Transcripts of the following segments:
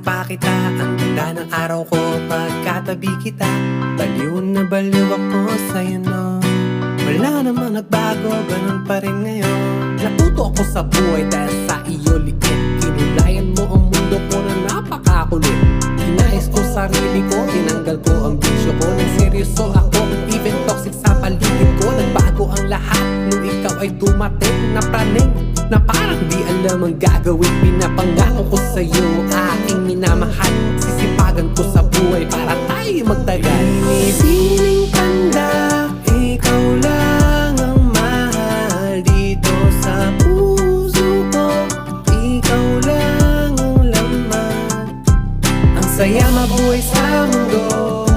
klase pa kita. Ang ganda ng araw ko pagkatabi kita. Baliw na baliw ako sa'yo no? Wala namang nagbago, ganun pa rin ngayon. Natuto ako sa buhay dahil sa iyo liit Kinulayan mo ang mundo ko na napakakulit. Inayos ko sarili ko, tinanggal ko ang bisyo ko. Nang seryoso ako, even toxic sa paligid ko. Nagbago ang lahat nung ikaw ay dumating. Na praning Na parang di alam ang gagawin. Pinapangako ko sa'yo, Sisipagan ko sa buhay para tayo magtagal. Pinipiling tanda, ikaw lang ang mahal Dito sa puso ko, ikaw lang ang laman. Ang saya mabuhay sa mundo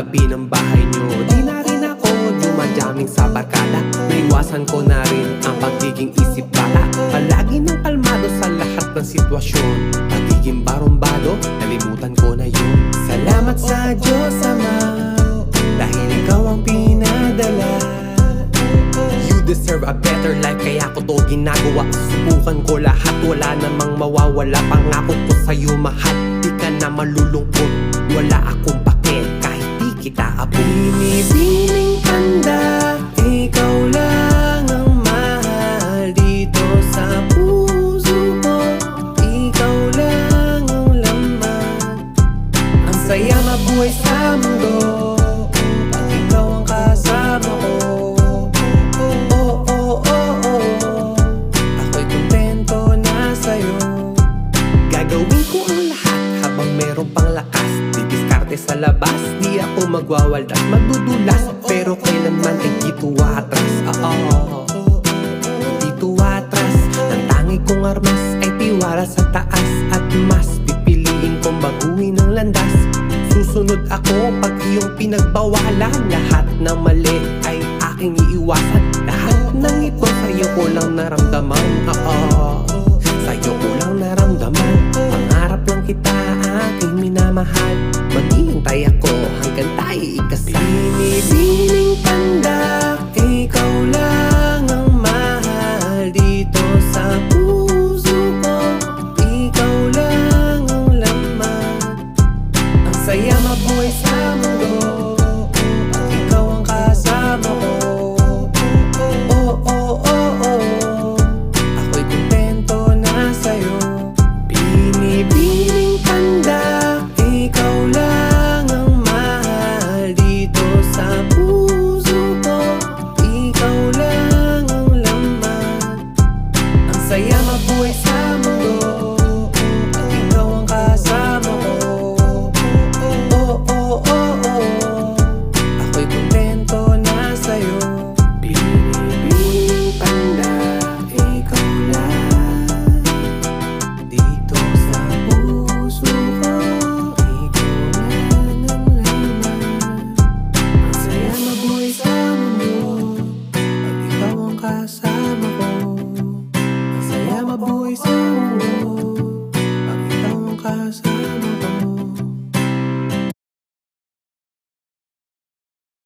Pakintabi ng bahay nyo. Di na rin ako Dumadaming sa barkada. Naiwasan ko na rin Ang pagiging isip bata Palagi nang kalmado sa lahat ng sitwasyon. Pagiging barumbado Nalimutan ko na yun. Salamat sa Diyos Ama. Dahil ikaw ang pinadala. You deserve a better life Kaya ko to ginagawa. Subukan ko lahat Wala namang mawawala. Pangako ko sa'yo mahal. Di ka na malulungkot. Wala akong sa mundo ikaw ang kasama ko. Oh, oh, oh, oh Ako'y kontento na sa'yo. Gagawin ko ang lahat habang meron pang lakas. Didiskarte sa labas, di ako magwawaldas Madudulas, pero kailanman ay di tuwatras Oo, di tuwatras Ang tangi kong armas ay tiwala sa taas. At mas pipiliin kong baguhin ang landas Susunod ako pag iyong pinagbawalan. Lahat ng mali ay aking iiwasan. Lahat ng ito sa'yo ko lang naramdaman. Oo, sa'yo ko lang naramdaman. Pangarap lang kita aking minamahal. Maghihintay ako hanggang tayo ikasal